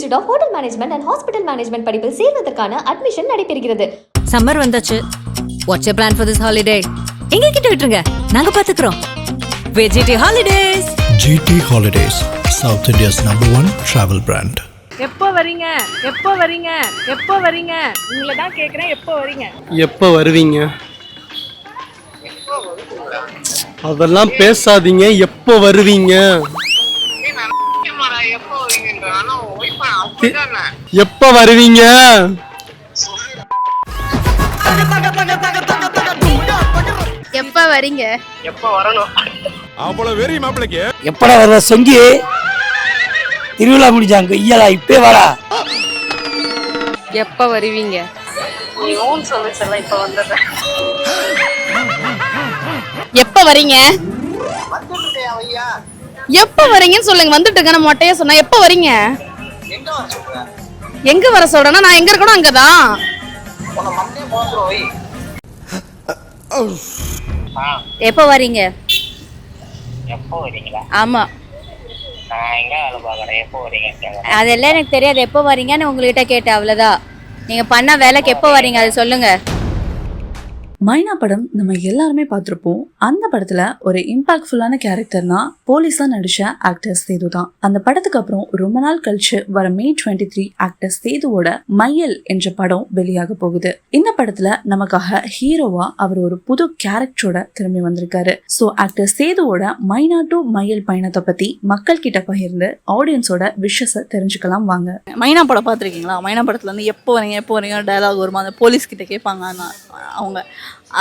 Institute of hotel management and hospital management படிப்பில் சேர்வதற்கான admission நடைபெறுகிறது. சம்மர் வந்தாச்சு. What's you plan for this holiday எங்க கிட்ட விட்டுருங்க. நாங்க பாத்துக்கிறோம். VGT holidays GT Holidays, South India's number one travel brand. எப்போ வரீங்க? எப்போ வரீங்க? எப்போ வரீங்க? உங்களை தான் கேட்குறேன் எப்போ வரீங்க? எப்போ வருவீங்க? அதெல்லாம் பேசாதீங்க. எப்போ வருவீங்க? எப்போ வருவீங்க? எப்ப வரீங்க? எப்படா வர்ற சொங்கி? திருவிழா முடிஞ்சாங்க. ஐயா இப்பே வாடா. எப்போ வருவீங்க? எப்ப வரீங்க? எப்ப வரீங்கன்னு சொல்லுங்க. வந்துட்டு இருக்கேன் மொட்டையா சொன்னா எப்ப வரீங்க? எங்க வர சொல்றேன்னா நான் எங்க இருக்கணும் அங்கதான். எப்ப வரீங்க? எப்போ வரீங்களா? ஆமா. அதெல்லாம் எனக்கு தெரியாது. எப்போ வரீங்கன்னு உங்ககிட்ட கேட்டேன் அவ்வளவுதான். நீங்க பண்ண வேலைக்கு எப்போ வரீங்க? அதை சொல்லுங்க. மைனா படம் நம்ம எல்லாருமே பார்த்துருப்போம். அந்த படத்துல ஒரு இம்பாக்ட்ஃபுல்லான கேரக்டர்னா போலீஸா நடிச்ச ஆக்டர் சேது தான். அந்த படத்துக்கு அப்புறம் ரொம்ப நாள் கழிச்சு வர மே டுவெண்ட்டி த்ரீ ஆக்டர் சேதுவோட மையல் என்ற படம் வெளியாக போகுது. இந்த படத்துல நமக்காக ஹீரோவா அவர் ஒரு புது கேரக்டரோட திரும்பி வந்திருக்காரு. ஸோ ஆக்டர் சேதுவோட மைனா டு மையல் பயணத்தை பத்தி மக்கள் கிட்ட பகிர்ந்து ஆடியன்ஸோட விஷஸை தெரிஞ்சுக்கலாம் வாங்க. மைனா படம் பார்த்துருக்கீங்களா? மைனா படத்துல வந்து எப்போ வரீங்க எப்போ வரீங்க டயலாக் வருமா? அந்த போலீஸ் கிட்ட கேட்பாங்க அவங்க.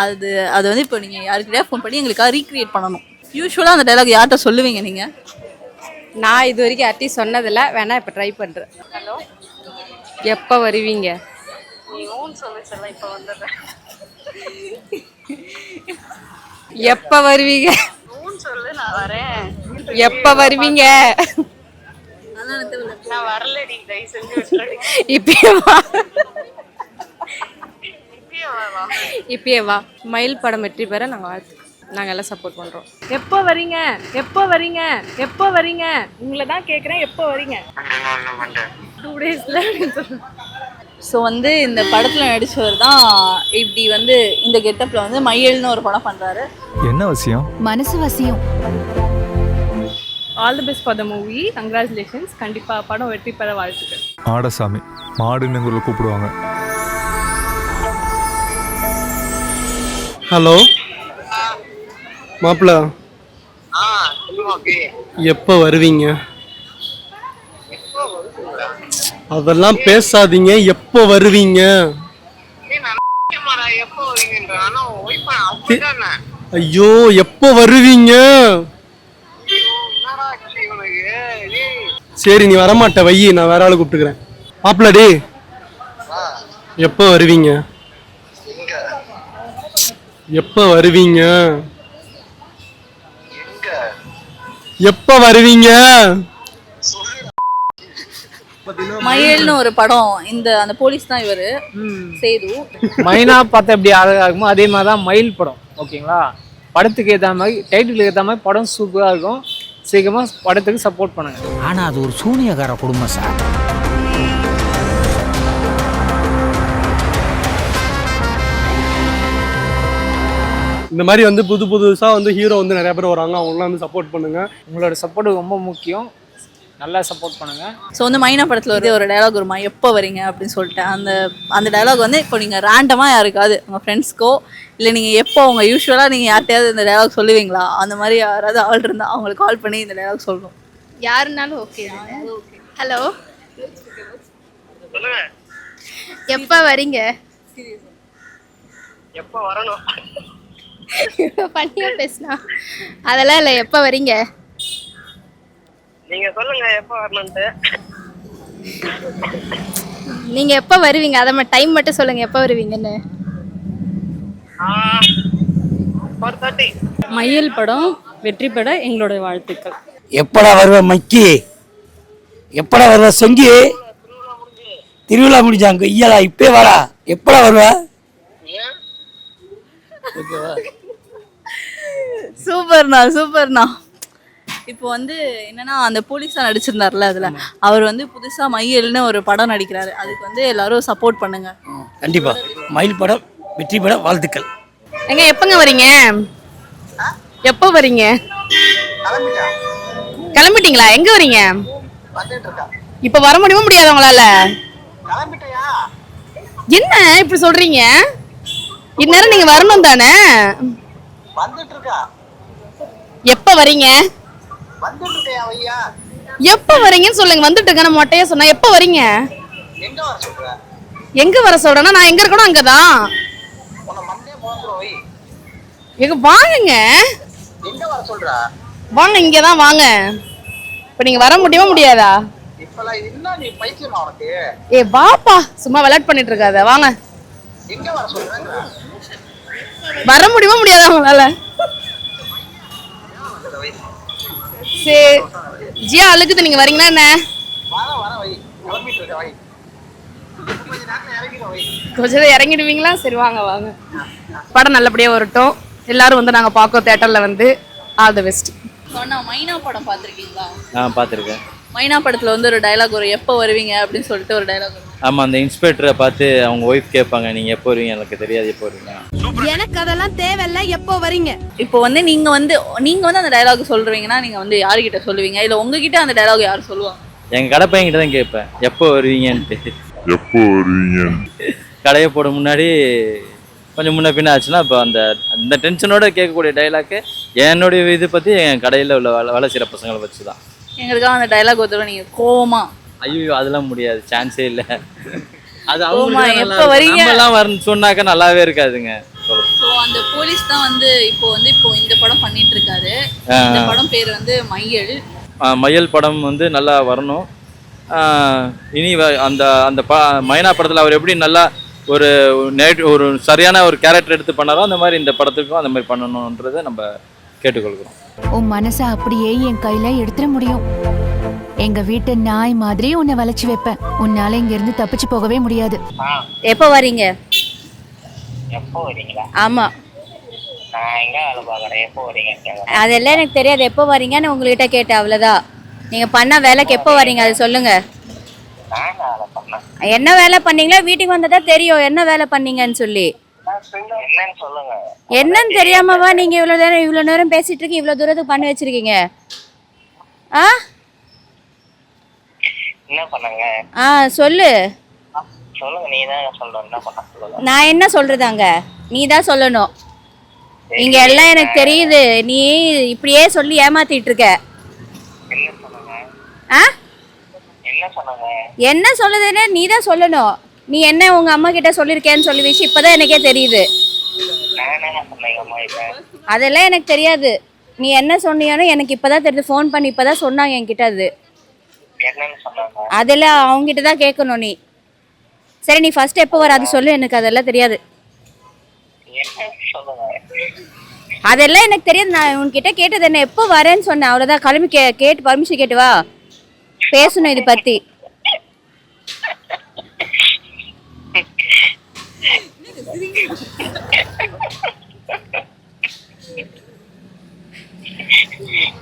அது அது வந்து இப்போ நீங்கள் யாருக்கிட்டே ஃபோன் பண்ணி எங்களுக்காக ரீக்ரியேட் பண்ணணும். யூஸ்வலாக அந்த டயலாக் யார்கிட்ட சொல்லுவீங்க நீங்கள் நான் இது வரைக்கும் யார்ட்டையும் சொன்னதில்ல. வேணா இப்போ ட்ரை பண்ணுறேன் ஹலோ எப்போ வருவீங்க? எப்போ வருவீங்க? எப்போ வருவீங்க? நான் வரலடி. இப்பயே வா. இப்பயே வா, மயில் படம் வெற்றி பெற நாங்கள் வாழ்த்து. நாங்கள் எல்லாம் சப்போர்ட் பண்ணுறோம் எப்போ வரீங்க? எப்போ வரீங்க? எப்போ வரீங்க? உங்களை தான் கேட்குறேன் எப்போ வரீங்க. டூ டேஸில் ஸோ வந்து இந்த படத்தில் நடிச்சவர் தான் இப்படி வந்து இந்த கெட்டப்பில் வந்து மையல்னு ஒரு படம் பண்ணுறாரு என்ன விஷயம் மனசு வசியம் all the best for the movie congratulations கண்டிப்பாக படம் வெற்றி பெற வாழ்த்துக்கள். ஆடசாமி மாடுன்னு கூப்பிடுவாங்க. ஹலோ? மாப்பிள்ள. எப்போ வருவீங்க? அதெல்லாம் பேசாதீங்க. எப்போ வருவீங்க? ஐயோ எப்போ வருவீங்க? சரி நீ வரமாட்ட வையி. நான் வேற ஆளு கூப்பிட்டுக்கிறேன். மாப்பிள்ள டே. எப்போ வருவீங்க? எப்போ வருவீங்க? எங்க? எப்போ வருவீங்க? மயில்னு ஒரு படம். இந்த அந்த போலீஸ் தான் இவர். சேது. மைனா பார்த்தா எப்படி அழகாகுமோ அதே மாதிரி தான் மயில் படம். ஓகேங்களா? படத்துக்கு ஏற்ற மாதிரி டைட்டிலுக்கு ஏற்ற மாதிரி படம் சூப்பராக இருக்கும். சீக்கிரமாக படத்துக்கு சப்போர்ட் பண்ணுங்க. ஆனா அது ஒரு சூனியக்கார குடும்பம் சார். இந்த மாதிரி வந்து புது புதுசா வந்து ஹீரோ வந்து நிறைய பேர் வராங்க. அவங்களாம் வந்து சப்போர்ட் பண்ணுங்க. உங்களோட சப்போர்ட் ரொம்ப முக்கியம். நல்லா சப்போர்ட் பண்ணுங்க. ஸோ வந்து மைனா படத்தில் வந்து ஒரு டயலாக் வருமா? எப்போ வரீங்க? அப்படின்னு சொல்லிட்டு அந்த அந்த டயலாக் வந்து இப்போ நீங்கள் ரேண்டமாக யாருக்காவது உங்கள் ஃப்ரெண்ட்ஸ்க்கோ இல்லை நீங்கள் எப்போ உங்கள் யூஸ்வலாக நீங்கள் யார்கிட்டயாவது இந்த டயலாக் சொல்லுவீங்களா? அந்த மாதிரி யாராவது ஆள் இருந்தால் அவங்களுக்கு கால் பண்ணி இந்த டயலாக் சொல்லணும். யாருனாலும் ஓகே ஹலோ சொல்லுங்க. எப்ப வரீங்க? எப்போ வரணும்? பண்ணியா பேசினா. அதெல்லாம் இல்லை எப்ப வரீங்க? நீங்க சொல்லுங்க எப்போ வரணும்ட்டு நீங்க எப்ப வருவீங்க? அதை டைம் மட்டும் சொல்லுங்க எப்ப வருவீங்கன்னு. மயில் படம் வெற்றி பெற எங்களோட வாழ்த்துக்கள். எப்படா வருவ மக்கி? எப்படா வருவ சொங்கி? திருவிழா முடிஞ்சாங்க ஐயா இப்பே வாடா. எப்படா வருவ? சூப்பர்ண்ணா சூப்பர்ண்ணா. இப்போ வந்து என்னன்னா அந்த போலீஸா நடிச்சிருந்தார்ல அதுல. அவர் வந்து புதுசா மையல்னு ஒரு படம் நடிக்கிறாரு. அதுக்கு வந்து எல்லாரும் சப்போர்ட் பண்ணுங்க. கண்டிப்பா. மயில் படம் வெற்றி பட வாழ்த்துக்கள். எங்க எப்பங்க வரீங்க? எப்போ வரீங்க? கிளம்பிட்டீங்களா? எங்க வரீங்க? இப்ப வர முடியுமா முடியாது உங்களால என்ன இப்படி சொல்றீங்க? இந்நேரம் நீங்க வரணும் தானே? எப்ப வரீங்க? எப்ப வரீங்கன்னு சொல்லுங்க வந்துட்டு இருக்கேன் மொட்டையா சொன்னா எப்ப வரீங்க? எங்க வர சொல்றேன்னா நான் எங்க இருக்கணும்? அங்கதான். எங்க வாங்குங்க. வாங்க இங்கதான் வாங்க. இப்ப நீங்க வர முடியுமா முடியாதா? ஏ வாப்பா. சும்மா விளையாட் பண்ணிட்டு இருக்காத. வாங்க. வர முடியுமா முடியாதா உங்களால? சரி. ஜியா அழுக்குது நீங்க வரீங்களா என்ன? கொஞ்ச நேரம் இறங்கிடுவீங்களா? சரி வாங்க வாங்க. படம் நல்லபடியா வரட்டும். எல்லாரும் வந்து நாங்க பார்க்கோம் தேட்டர்ல வந்து. ஆல் தி பெஸ்ட் சொன்னா மைனா படம் பார்த்துருக்கீங்களா? நான் பார்த்துருக்கேன். மைனா படத்துல வந்து ஒரு டயலாக் வரும். எப்போ வருவீங்க அப்படின்னு சொல்லிட்டு ஒரு டயலாக் வரும். ஆமாம் அந்த இன்ஸ்பெக்டரை பார்த்து அவங்க ஒய்ஃப் கேட்பாங்க நீங்கள் எப்போ வருவீங்க? எனக்கு தெரியாது எப்போ வருவீங்க. எனக்கு அதெல்லாம் தேவையில்ல எப்போ வரீங்க? இப்போ வந்து நீங்க வந்து நீங்க வந்து அந்த டயலாக் சொல்றீங்கன்னா நீங்க வந்து யாருக்கிட்ட சொல்லுவீங்க? இல்ல உங்ககிட்ட அந்த டயலாக் யார் சொல்லுவாங்க எங்கள் கடை பையன்கிட்ட தான் கேட்பேன் எப்போ வருவீங்கன்ட்டு? எப்போ வருவீங்க? கடையை போட முன்னாடி கொஞ்சம் முன்ன பின்ன ஆச்சுன்னா இப்போ அந்த அந்த டென்ஷனோட கேட்கக்கூடிய டைலாக்கு என்னுடைய இது பற்றி என் கடையில் உள்ள வேலை வேலை செய்கிற பசங்களை வச்சு தான் எங்களுக்காக அந்த டயலாக் ஒருத்தர நீங்க கோவமா. ஐயோ அதெல்லாம் முடியாது. சான்ஸே இல்லை. அது அவங்க எப்ப வரீங்க? நம்மலாம் வரணும் சொன்னாக்க நல்லாவே இருக்காதுங்க. ஸோ அந்த போலீஸ் தான் வந்து இப்போ வந்து இப்போ இந்த படம் பண்ணிட்டு இருக்காரு. இந்த படம் பேர் வந்து மையல். மயல் படம் வந்து நல்லா வரணும். இனி அந்த அந்த ப மைனா படத்தில் அவர் எப்படி நல்லா ஒரு நேட் ஒரு சரியான ஒரு கேரக்டர் எடுத்து பண்ணாரோ அந்த மாதிரி இந்த படத்துக்கும் அந்த மாதிரி பண்ணணுன்றதை நம்ம கேட்டுக்கொள்கிறோம். உன் மனசை அப்படியே என் கையில எடுத்துட முடியும். எங்க வீட்டு நாய் மாதிரி உன்னை வளைச்சு வைப்பேன். உன்னால இங்க இருந்து தப்பிச்சு போகவே முடியாது. எப்போ வரீங்க? எப்போ வரீங்களா? ஆமா. நான் எங்க வேலை பார்க்குறேன்? எப்போ வரீங்க அதெல்லாம் எனக்கு தெரியாது. எப்போ வரீங்கன்னு உங்ககிட்ட கேட்டேன் அவ்வளோதான் நீங்க பண்ண வேலைக்கு எப்போ வரீங்க? அது சொல்லுங்க. நான் வேலை பண்ணேன். என்ன வேலை பண்ணீங்களோ? வீட்டுக்கு வந்ததா தெரியும். என்ன வேலை பண்ணீங்கன்னு சொல்லி. என்னன்னு சொல்லுங்க. என்னன்னு தெரியாமவா நீங்க இவ்வளவு நேரம் இவ்வளவு நேரம் பேசிட்டு இருக்கீங்க இவ்வளவு தூரத்துக்கு பண்ணி வச்சிருக்கீங்க. ஆ? என்ன பண்ணாங்க? ஆ சொல்லு. சொல்லுங்க நீ தான் சொல்லணும் என்ன பண்ண சொல்லுங்க. நான் என்ன சொல்றதாங்க நீ தான் சொல்லணும். இங்க எல்லாம் எனக்கு தெரியுது. நீ இப்படியே சொல்லி ஏமாத்திட்டு இருக்க. என்ன சொல்லுதுன்னு நீ தான் சொல்லணும். நீ என்ன உங்க அம்மா கிட்ட சொல்லிருக்கேன்னு சொல்லி விஷயம் இப்பதான் எனக்கே தெரியுது. அதெல்லாம் எனக்கு தெரியாது. நீ என்ன சொன்னியானோ எனக்கு இப்பதான் தெரியுது. ஃபோன் பண்ணி இப்பதான் சொன்னாங்க என்கிட்ட அது. அதெல்லாம் அவங்க அதெல்லாம் அவங்ககிட்ட தான் கேட்கணும் நீ. சரி நீ ஃபர்ஸ்ட் எப்போ வர? அது சொல்லு. எனக்கு அதெல்லாம் தெரியாது. அதெல்லாம் எனக்கு தெரியாது. நான் உன்கிட்ட கேட்டது என்ன? எப்போ வரேன்னு சொன்னேன். அவ்வளோதான் கிளம்பி கே கேட்டு பர்மிஷன் கேட்டு வா. பேசணும் இது பற்றி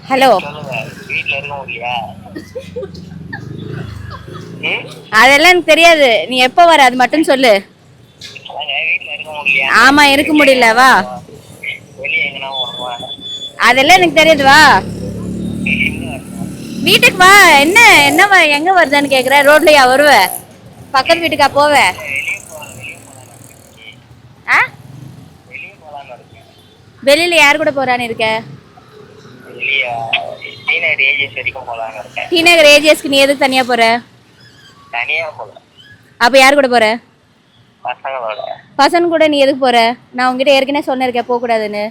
ஹலோ. அதெல்லாம் எனக்கு தெரியாது. நீ எப்போ வர அது மட்டும் சொல்லு. இருக்க ஆமா இருக்க முடியல வா. அதெல்லாம் எனக்கு தெரியாது வா. வீட்டுக்கு வா. என்ன என்ன வா எங்க வருதான்னு கேக்குற? ரோட்லயா வருவ? பக்கத்து வீட்டுக்கா போவ? போகலான்னு இருக்கேன் வெளியில யார் கூட போறான்னு இருக்க? வெளியே டீனேஜ் ஏஜஸ் வரைக்கும் போகலான்னு இருக்கேன். டி நகர் ஏஜிஎஸ்க்கு நீ எதுக்கு தனியா போற? தனியா போகல அப்ப யார் கூட போற? பசங்களோட. பசங்க கூட நீ எதுக்கு போற? நான் உங்ககிட்ட ஏற்கனவே சொன்னிருக்கேன் போக கூடாதுன்னு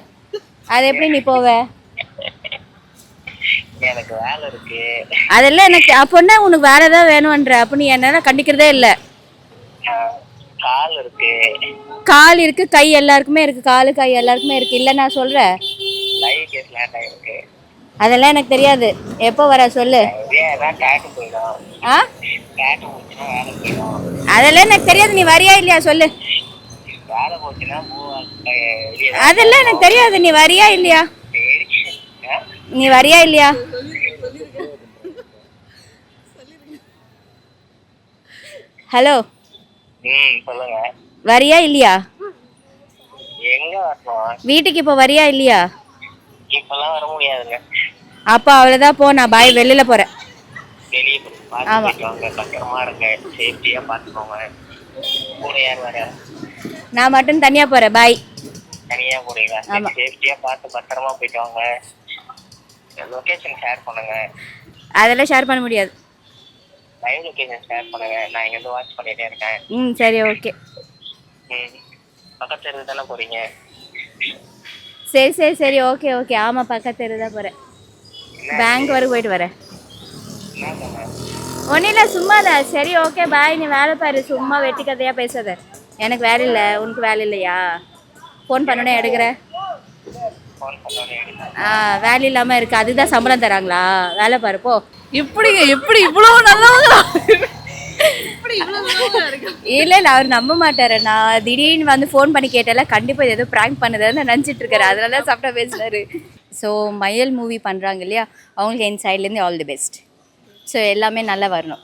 அது எப்படி நீ போவ? எனக்கு வேலை இருக்கு. அதெல்லாம் எனக்கு அப்போன்னா உனக்கு வேற ஏதாவது வேணும்ன்ற? அப்ப நீ என்ன கண்டிக்கிறதே இல்லை. கால் இருக்கு. கால் இருக்கு கை எல்லாருக்குமே இருக்கு காலு கை எல்லாருக்குமே இருக்கு. இல்ல நான் சொல்றேன் அதெல்லாம் எனக்கு தெரியாது. எப்போ வர சொல்லு. ஆ? அதெல்லாம் எனக்கு தெரியாது. நீ வரியா இல்லையா சொல்லு. அதெல்லாம் எனக்கு தெரியாது. நீ வரியா இல்லையா? நீ வரியா இல்லையா? ஹலோ. ம் சொல்லுங்க. வரியா இல்லையா? எங்க வரணும்? வீட்டுக்கு இப்போ வரியா இல்லையா? இப்பெல்லாம் வர முடியாதுங்க. அப்போ அவ்வளோதான் போ நான் பாய் வெளியில வெளியே வாங்க பத்திரமா இருங்க சேஃப்டியா பார்த்துக்கோங்க. கூட யார் வர நான் மட்டும் தனியாக போகிறேன் பாய். தனியா போறீங்களா. சேஃப்டியா பார்த்து பத்திரமா போயிட்டு வாங்க. லொகேஷன் ஷேர் பண்ணுங்க. அதெல்லாம் ஷேர் பண்ண முடியாது. லைவ் லொகேஷன் ஷேர் பண்ணுங்க. நான் இங்க இருந்து வாட்ச் பண்ணிட்டே இருக்கேன். ம் சரி ஓகே ம். பக்கத்துல இருந்து தானே போறீங்க? சரி சரி சரி ஓகே ஓகே ஆமாம் பக்கத்து தெரு தான் போகிறேன் பேங்க் வரைக்கும் போயிட்டு வரேன். ஒன்றும் இல்லை சும்மா தான். சரி ஓகே பாய் நீ வேலை பாரு. சும்மா வெட்டி கதையாக பேசாத. எனக்கு வேலை இல்லை. உனக்கு வேலை இல்லையா? ஃபோன் பண்ணோன்னே எடுக்கிற. ஆ வேலை இல்லாமல் இருக்கு. அதுதான் சம்பளம் தராங்களா? வேலை பாரு போ. எப்படிங்க எப்படி இவ்வளோ நல்லவங்களா எப்படி இவ்வளோ நல்லவங்களா இருக்கு? இல்லை இல்லை அவர் நம்ப மாட்டாரு. நான் திடீர்னு வந்து ஃபோன் பண்ணி கேட்டால கண்டிப்பாக இது ஏதோ ப்ராங்க் பண்ணுதுன்னு நினச்சிட்டு இருக்காரு. அதனால தான் சாப்பிட்டா பேசுனாரு. ஸோ மயல் மூவி பண்ணுறாங்க இல்லையா? அவங்களுக்கு என் சைட்லேருந்து ஆல் தி பெஸ்ட் ஸோ எல்லாமே நல்லா வரணும்.